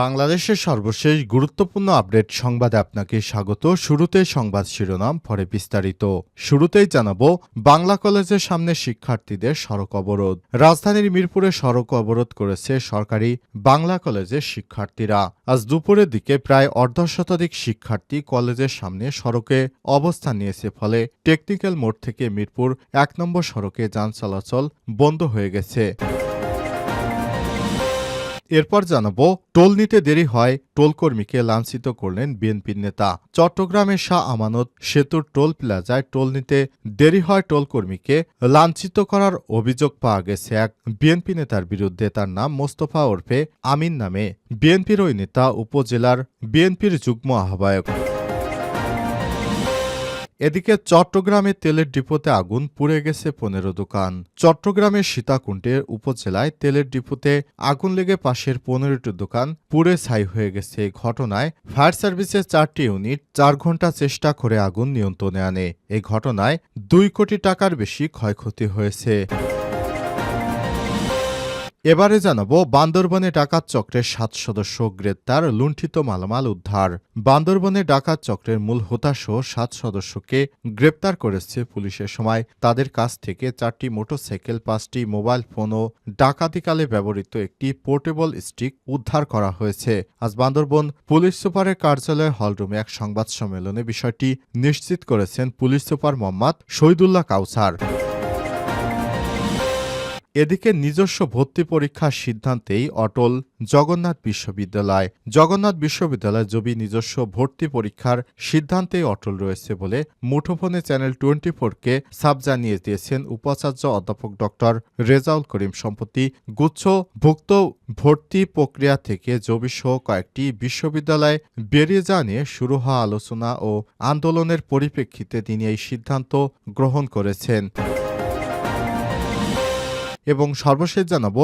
বাংলাদেশের সর্বশেষ গুরুত্বপূর্ণ আপডেট সংবাদে আপনাকে স্বাগত। শুরুতে সংবাদ শিরোনাম, পরে বিস্তারিত। শুরুতেই জানাব, বাংলা কলেজের সামনে শিক্ষার্থীদের সড়ক অবরোধ। রাজধানীর মিরপুরে সড়ক অবরোধ করেছে সরকারি বাংলা কলেজের শিক্ষার্থীরা। আজ দুপুরের দিকে প্রায় অর্ধ শতাধিক শিক্ষার্থী কলেজের সামনে সড়কে অবস্থান নিয়েছে, ফলে টেকনিক্যাল মোড় থেকে মিরপুর এক নম্বর সড়কে যান চলাচল বন্ধ হয়ে গেছে। এরপর জানাব, টোল নিতে দেরি হয়, টোল কর্মীকে লাঞ্ছিত করলেন বিএনপির নেতা। চট্টগ্রামের শাহ আমানত সেতুর টোল প্লাজায় টোল নিতে দেরি হয় টোল কর্মীকে লাঞ্ছিত করার অভিযোগ পাওয়া গেছে এক বিএনপি নেতার বিরুদ্ধে। তার নাম মোস্তফা ওরফে আমিন নামে। বিএনপির ওই নেতা উপজেলার বিএনপির যুগ্ম আহ্বায়ক। এদিকে চট্টগ্রামে তেলের ডিপোতে আগুন পুড়ে গেছে পনেরো দোকান। চট্টগ্রামের সীতাকুণ্ডের উপজেলায় তেলের ডিপোতে আগুন লেগে পাশের পনেরোটি দোকান পুড়ে ছাই হয়ে গেছে। এই ঘটনায় ফায়ার সার্ভিসের চারটি ইউনিট চার ঘণ্টা চেষ্টা করে আগুন নিয়ন্ত্রণে আনে। এই ঘটনায় দুই কোটি টাকার বেশি ক্ষয়ক্ষতি হয়েছে। এবারে জানাব বান্দরবনে ডাকাত চক্রের সাত সদস্য গ্রেপ্তার, লুণ্ঠিত মালামাল উদ্ধার। বান্দরবনে ডাকাত চক্রের মূল হোতাসহ সাত সদস্যকে গ্রেপ্তার করেছে পুলিশের সময়। তাদের কাছ থেকে চারটি মোটরসাইকেল, পাঁচটি মোবাইল ফোন ও ডাকাতিকালে ব্যবহৃত একটি পোর্টেবল স্টিক উদ্ধার করা হয়েছে। আজ বান্দরবন পুলিশ সুপারের কার্যালয়ের হলরুমে এক সংবাদ সম্মেলনে বিষয়টি নিশ্চিত করেছেন পুলিশ সুপার মোহাম্মদ শহীদুল্লাহ কাউসার। এদিকে নিজস্ব ভর্তি পরীক্ষার সিদ্ধান্তেই অটল জগন্নাথ বিশ্ববিদ্যালয়। জগন্নাথ বিশ্ববিদ্যালয় জবি নিজস্ব ভর্তি পরীক্ষার সিদ্ধান্তেই অটল রয়েছে বলে মুঠোফোনে চ্যানেল টোয়েন্টি ফোরকে সাব জানিয়ে দিয়েছেন উপাচার্য অধ্যাপক ডক্টর রেজাউল করিম। সম্প্রতি গুচ্ছ ভুক্ত ভর্তি প্রক্রিয়া থেকে জবি সহ কয়েকটি বিশ্ববিদ্যালয় বেরিয়ে যাওয়া নিয়ে শুরু হওয়া আলোচনা ও আন্দোলনের পরিপ্রেক্ষিতে তিনি এই সিদ্ধান্ত গ্রহণ করেছেন। এবং সর্বশেষ জানাব,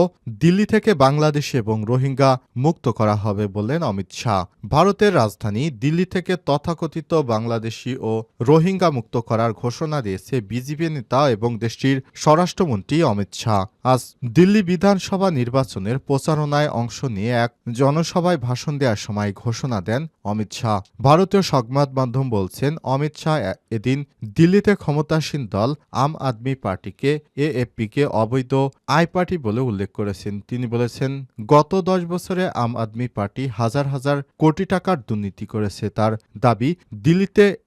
দিল্লি থেকে বাংলাদেশ এবং রোহিঙ্গা মুক্ত করা হবে বললেন অমিত শাহ। ভারতের রাজধানী দিল্লি থেকে তথাকথিত বাংলাদেশি ও রোহিঙ্গা মুক্ত করার ঘোষণা দিয়েছে বিজেপি নেতা এবং দেশটির স্বরাষ্ট্রমন্ত্রী অমিত শাহ। আজ দিল্লি বিধানসভা নির্বাচনের প্রচারণায় অংশ নিয়ে এক জনসভায় ভাষণ দেওয়ার সময় ঘোষণা দেন অমিত শাহ। ভারতীয় সংবাদ মাধ্যম বলছেন, অমিত শাহ এদিন দিল্লিতে ক্ষমতাসীন দল আম আদমি পার্টিকে, এএফপিকে অবৈধ আই পার্টি বলে উল্লেখ করেছেন। তিনি বলেছেন, গত দশ বছরে আম আদমি পার্টি হাজার হাজার কোটি টাকার দুর্নীতি করেছে। তার দাবি, দিল্লিতে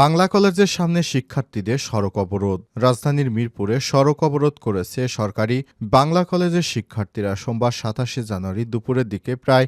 বাংলা কলেজের সামনে শিক্ষার্থীদের সড়ক অবরোধ। রাজধানীর মিরপুরে সড়ক অবরোধ করেছে সরকারি বাংলা কলেজের শিক্ষার্থীরা। সোমবার সাতাশে জানুয়ারি দুপুরের দিকে প্রায়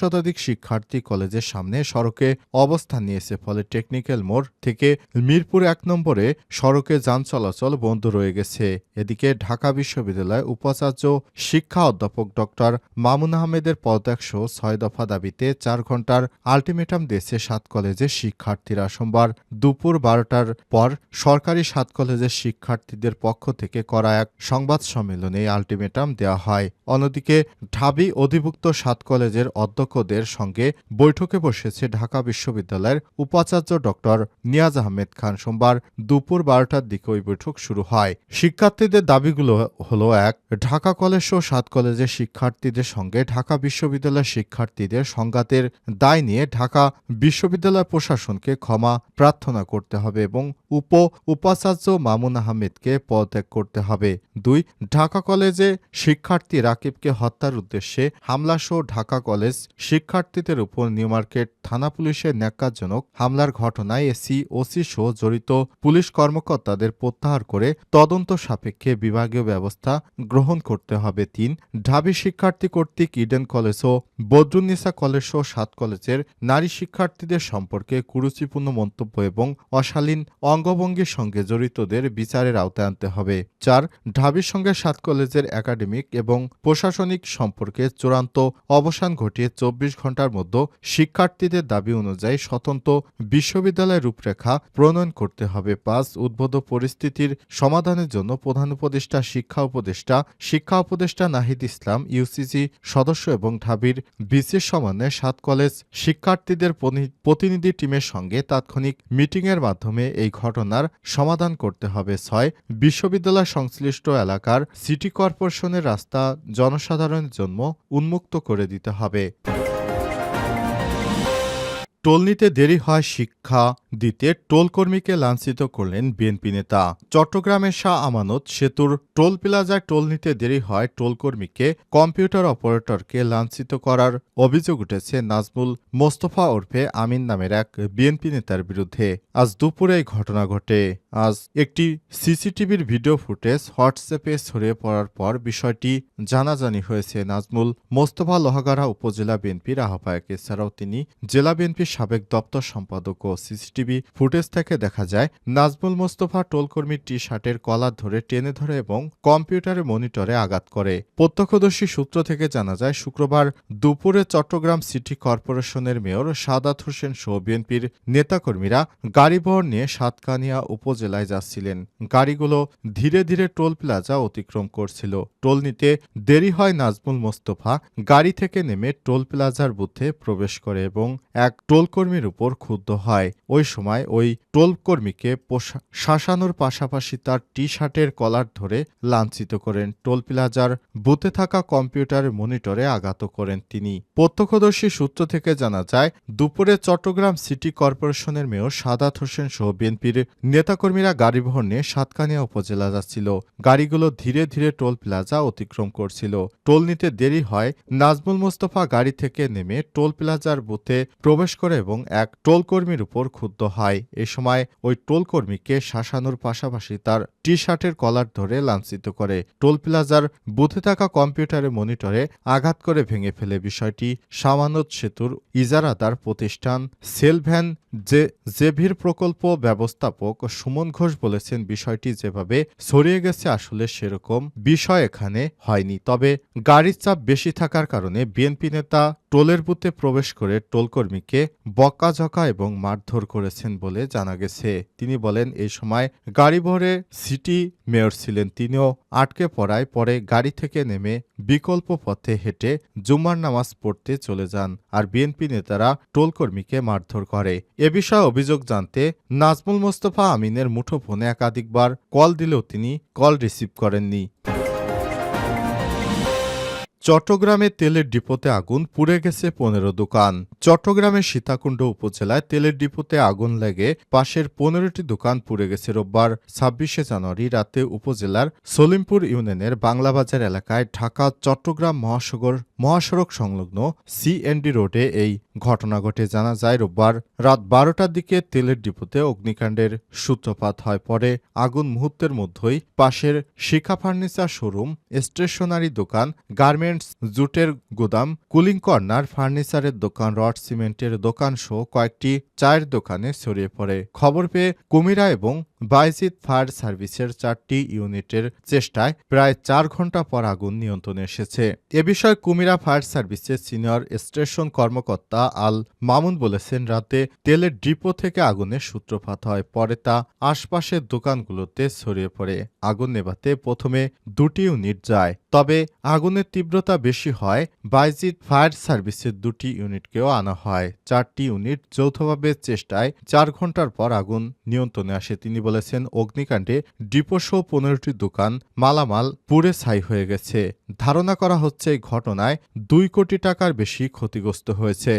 শতাধিক শিক্ষার্থী কলেজের সামনে সড়কে অবস্থান নিয়েছে। ফলে টেকনিক্যাল মোড় থেকে মিরপুর এক নম্বরে সড়কে যান চলাচল বন্ধ রয়ে গেছে। এদিকে ঢাকা বিশ্ববিদ্যালয় উপাচার্য শিক্ষা অধ্যাপক ডক্টর মামুন আহমেদের পদত্যাগ সহ ছয় দফা দাবিতে চার ঘণ্টার আলটিমেটাম দিয়েছে সাত কলেজের শিক্ষার্থীরা। সোমবার দুপুর বারোটার পর সরকারি সাত কলেজের শিক্ষার্থীদের পক্ষ থেকে করা এক সংবাদ সম্মেলনে আলটিমেটাম দেওয়া হয়। অন্যদিকে ঢাবি অধিভুক্ত সাত কলেজের অধ্যক্ষদের সঙ্গে বৈঠকে বসেছে ঢাকা বিশ্ববিদ্যালয়ের উপাচার্য ডক্টর নিয়াজ আহমেদ খান। সোমবার দুপুর বারোটার দিকে ওই বৈঠক শুরু হয়। শিক্ষার্থীদের দাবিগুলো হলো, এক, ঢাকা কলেজ সহ সাত কলেজের শিক্ষার্থীদের সঙ্গে ঢাকা বিশ্ববিদ্যালয়ের শিক্ষার্থীদের সংঘাতের দায় নিয়ে ঢাকা বিশ্ববিদ্যালয় প্রশাসনকে ক্ষমা প্রার্থনা প্রার্থনা করতে হবে এবং উপ উপাচার্য মামুন আহমেদকে পদত্যাগ করতে হবে। দুই, ঢাকা কলেজে শিক্ষার্থী রাকিবকে হত্যার উদ্দেশ্যে হামলাসহ ঢাকা কলেজ শিক্ষার্থীদের উপর নিউমার্কেট থানা পুলিশের ন্যাক্কারজনক হামলার ঘটনায় এসি, ওসি সহ জড়িত পুলিশ কর্মকর্তাদের প্রত্যাহার করে তদন্ত সাপেক্ষে বিভাগীয় ব্যবস্থা গ্রহণ করতে হবে। তিন, ঢাবি শিক্ষার্থী কর্তৃক ইডেন কলেজ ও বদরুন্নিসা কলেজ সহ সাত কলেজের নারী শিক্ষার্থীদের সম্পর্কে কুরুচিপূর্ণ মন্তব্য এবং অশালীন অঙ্গভঙ্গির সঙ্গে জড়িতদের বিচারের আওতায় আনতে হবে। চার, ঢাবির সঙ্গে সাত কলেজের একাডেমিক এবং প্রশাসনিক সম্পর্কে চূড়ান্ত অবসান ঘটিয়ে চব্বিশ ঘণ্টার মধ্যে শিক্ষার্থীদের দাবি অনুযায়ী স্বতন্ত্র বিশ্ববিদ্যালয়ের রূপরেখা প্রণয়ন করতে হবে। পাঁচ, উদ্ভূত পরিস্থিতির সমাধানের জন্য প্রধান উপদেষ্টা, শিক্ষা উপদেষ্টা শিক্ষা উপদেষ্টা নাহিদ ইসলাম ইউসিসি সদস্য এবং ঢাবির বিসির সমানে সাত কলেজ শিক্ষার্থীদের প্রতিনিধি টিমের সঙ্গে তাৎক্ষণিক মিটিংয়ের মাধ্যমে এই ঘটনার সমাধান করতে হবে, ছয়, বিশ্ববিদ্যালয় সংশ্লিষ্ট এলাকার সিটি কর্পোরেশনের রাস্তা জনসাধারণের জন্য উন্মুক্ত করে দিতে হবে। টোল নিতে দেরি হয় শিক্ষা দিতে টোল কর্মীকে লাঞ্ছিত করলেন বিএনপি নেতা। চট্টগ্রামের শাহ আমানত সেতুর টোল প্লাজায় টোল নিতে দেরি হয় টোল কর্মীকে কম্পিউটার অপারেটরকে লাঞ্ছিত করার অভিযোগ উঠেছে নাজমুল মোস্তফা ওরফে আমিন নামের এক বিএনপি নেতার বিরুদ্ধে। আজ দুপুরে এই ঘটনা ঘটে। আজ একটি সিসিটিভির ভিডিও ফুটেজ হোয়াটসঅ্যাপে ছড়িয়ে পড়ার পর বিষয়টি জানাজানি হয়েছে। নাজমুল মোস্তফা লোহাগাড়া উপজেলা বিএনপির আহ্বায়ক। এছাড়াও তিনি জেলা বিএনপির সাবেক দপ্তর সম্পাদক ও সিসিটিভি ফুটেজ থেকে দেখা যায়, নাজমুল মোস্তফা টোলকর্মীর টি শার্টের কলার ধরে টেনে ধরে এবং কম্পিউটারের মনিটরে আঘাত করে। প্রত্যক্ষদর্শী সূত্র থেকে জানা যায়, শুক্রবার দুপুরে চট্টগ্রাম সিটি কর্পোরেশনের মেয়র সাদাত হোসেন সহ বিএনপির নেতাকর্মীরা গাড়িবহর নিয়ে সাতকানিয়া উপজেলায় যাচ্ছিলেন। গাড়িগুলো ধীরে ধীরে টোল প্লাজা অতিক্রম করছিল। টোল নিতে দেরি হয় নাজমুল মোস্তফা গাড়ি থেকে নেমে টোল প্লাজার বুথে প্রবেশ করে এবং এক টোলকর্মীর উপর ক্ষুব্ধ হয়। ওই সময় ওই টোলকর্মীকে শাসানোর পাশাপাশি তার টি শার্টের কলার ধরে লাঞ্ছিত করেন। টোল প্লাজার বুথে থাকা কম্পিউটার মনিটরে আঘাত করেন তিনি। প্রত্যক্ষদর্শী সূত্র থেকে জানা যায়, দুপুরে চট্টগ্রাম সিটি কর্পোরেশনের মেয়র সাদাত হোসেন সহ বিএনপির নেতাকর্মীরা গাড়িবহর নিয়ে সাতকানিয়া উপজেলা যাচ্ছিল। গাড়িগুলো ধীরে ধীরে টোল প্লাজা অতিক্রম করছিল। টোল নিতে দেরি হয়, নাজমুল মোস্তফা গাড়ি থেকে নেমে টোল প্লাজার বুথে প্রবেশ করে এবং এক টোল কর্মীর উপর ক্ষুব্ধ হয়। এ সময় ওই টোল কর্মীকে শাসানোর পাশাপাশি তার টি শার্টের কলার ধরে লাঞ্ছিত করে। টোল প্লাজার বুথে থাকা কম্পিউটারের মনিটরে আঘাত করে ভেঙে ফেলে বিষয়টি। সামানত সেতুর ইজারাদার প্রতিষ্ঠান সেলভ্যান যে জেভির প্রকল্প ব্যবস্থাপক সুমন ঘোষ বলেছেন, বিষয়টি যেভাবে ছড়িয়ে গেছে আসলে সেরকম বিষয় এখানে হয়নি। তবে গাড়ির চাপ বেশি থাকার কারণে বিএনপি নেতা টোলের বুথে প্রবেশ করে টোলকর্মীকে বকাঝকা এবং মারধর করেছেন বলে জানা গেছে। তিনি বলেন, এই সময় গাড়ি ভরে সিটি মেয়র ছিলেন তিনিও আটকে পড়ায় পরে গাড়ি থেকে নেমে বিকল্প পথে হেঁটে জুমার নামাজ পড়তে চলে যান আর বিএনপি নেতারা টোলকর্মীকে মারধর করে। এ বিষয়ে অভিযোগ জানতে নাজমুল মোস্তফা আমিনের মুঠোফোনে একাধিকবার কল দিলেও তিনি কল রিসিভ করেননি। চট্টগ্রামে তেলের ডিপোতে আগুন পুড়ে গেছে পনেরো দোকান। চট্টগ্রামের সীতাকুণ্ড উপজেলায় তেলের ডিপোতে আগুন লেগে পাশের পনেরোটি দোকান পুড়ে গেছে রোববার, ছাব্বিশে জানুয়ারি রাতে উপজেলার সলিমপুর ইউনিয়নের বাংলাবাজার এলাকায় ঢাকা, চট্টগ্রাম মহাসাগর, মহাসড়ক সংলগ্ন সিএনডি রোডে এই ঘটনা ঘটে। জানা যায়, রোববার রাত বারোটার দিকে তেলের ডিপোতে অগ্নিকাণ্ডের সূত্রপাত হয়। পরে আগুন মুহূর্তের মধ্যেই পাশের শিখা ফার্নিচার শোরুম, স্টেশনারি দোকান গার্মেন্টস জুটের গুদাম, কুলিং কর্নার, ফার্নিচারের দোকান, রড সিমেন্টের দোকান সহ কয়েকটি চায়ের দোকানে ছড়িয়ে পড়ে। খবর পেয়ে কুমিরা এবং বাইজিৎ ফায়ার সার্ভিসের চারটি ইউনিটের চেষ্টায় প্রায় চার ঘণ্টা পর আগুন নিয়ন্ত্রণে এসেছে। এ বিষয়ে কুমিরা ফায়ার সার্ভিসের সিনিয়র স্টেশন কর্মকর্তা আল মামুন বলেছেন, রাতে তেলের ডিপো থেকে আগুনের সূত্রপাত হয়, পরে তা আশপাশের দোকানগুলোতে ছড়িয়ে পড়ে। আগুন নেভাতে প্রথমে দুটি ইউনিট যায়, তবে আগুনের তীব্রতা বেশি হয় বাইজিৎ ফায়ার সার্ভিসের দুটি ইউনিটকেও আনা হয়। চারটি ইউনিট যৌথভাবে চেষ্টায়, চার ঘণ্টার পর আগুন নিয়ন্ত্রণে আসে। তিনি বলেছেন, অগ্নিকাণ্ডে ডিপোসহ পনেরোটি দোকান, মালামাল পুড়ে ছাই হয়ে গেছে। ধারণা করা হচ্ছে এই ঘটনায় দুই কোটি টাকার বেশি ক্ষতিগ্রস্ত হয়েছে।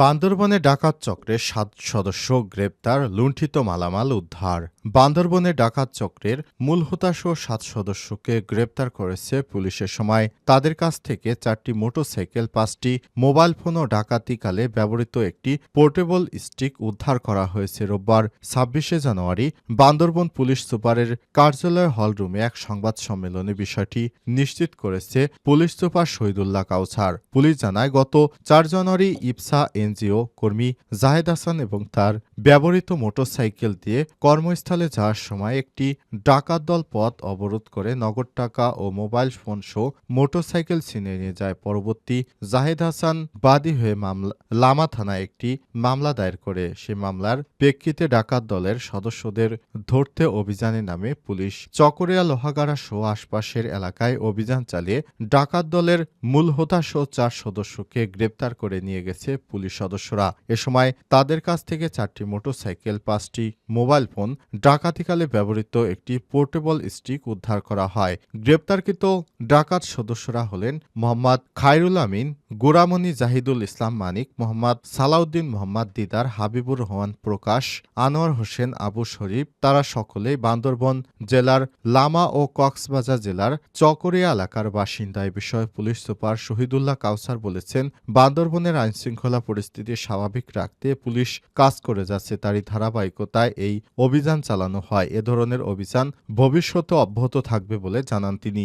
বান্দরবনে ডাকাত চক্রের সাত সদস্য গ্রেপ্তার, লুণ্ঠিত মালামাল উদ্ধার। বান্দরবনে ডাকাত চক্রের মূল হতাশ সাত সদস্যকে গ্রেপ্তার করেছে পুলিশের সময়। তাদের কাছ থেকে চারটি মোটরসাইকেল, পাঁচটি মোবাইল ফোন ও ডাকাতিকালে ব্যবহৃত একটি পোর্টেবল স্টিক উদ্ধার করা হয়েছে রোববার ছাব্বিশে জানুয়ারি। বান্দরবন পুলিশ সুপারের কার্যালয় হলরুমে এক সংবাদ সম্মেলনে বিষয়টি নিশ্চিত করেছে police super Shahidullah Kawsar. Police জানায়, গত চার জানুয়ারি ইপসা এনজিও কর্মী জাহেদ হাসান এবং তার ব্যবহৃত মোটরসাইকেল দিয়ে কর্মস্থলে যাওয়ার সময় একটি ডাকাত দল পথ অবরোধ করে নগদ টাকা ও মোবাইল ফোন সহ মোটরসাইকেল ছিনিয়ে নিয়ে যায়। পরবর্তী জাহেদ হাসান বাদী হয়ে মামলা লামা থানায় একটি মামলা দায়ের করে। সে মামলার প্রেক্ষিতে ডাকাত দলের সদস্যদের ধরতে অভিযানে নামে পুলিশ। চকরিয়া লোহাগাড়া সহ আশপাশের এলাকায় অভিযান চালিয়ে ডাকাত দলের মূল হোতাসহ চার সদস্যকে গ্রেপ্তার করে নিয়ে গেছে পুলিশ সদস্যরা। এ সময় তাদের কাছ থেকে চারটি মোটরসাইকেল, পাঁচটি মোবাইল ফোন ডাকাতিকালে ব্যবহৃত একটি পোর্টেবল স্টিক উদ্ধার করা হয়। গ্রেপ্তারকৃত ডাকাত সদস্যরা হলেন মোহাম্মদ খায়রুল আমিন গোরামণি জাহিদুল ইসলাম মানিক, মোহাম্মদ সালাউদ্দিন মোহাম্মদ দিদার হাবিবুর রহমান প্রকাশ, আনোয়ার হোসেন আবু শরীফ, তারা সকলেই বান্দরবন জেলার লামা ও কক্সবাজার জেলার চকরিয়া এলাকার বাসিন্দা। এ বিষয়ে পুলিশ সুপার শহীদুল্লাহ কাউসার বলেছেন, বান্দরবনের আইনশৃঙ্খলা পরিস্থিতি স্বাভাবিক রাখতে পুলিশ কাজ করে যাচ্ছে, তারই ধারাবাহিকতায় এই অভিযান চালানো হয়। এ ধরনের অভিযান ভবিষ্যতে অব্যাহত থাকবে বলে জানান তিনি।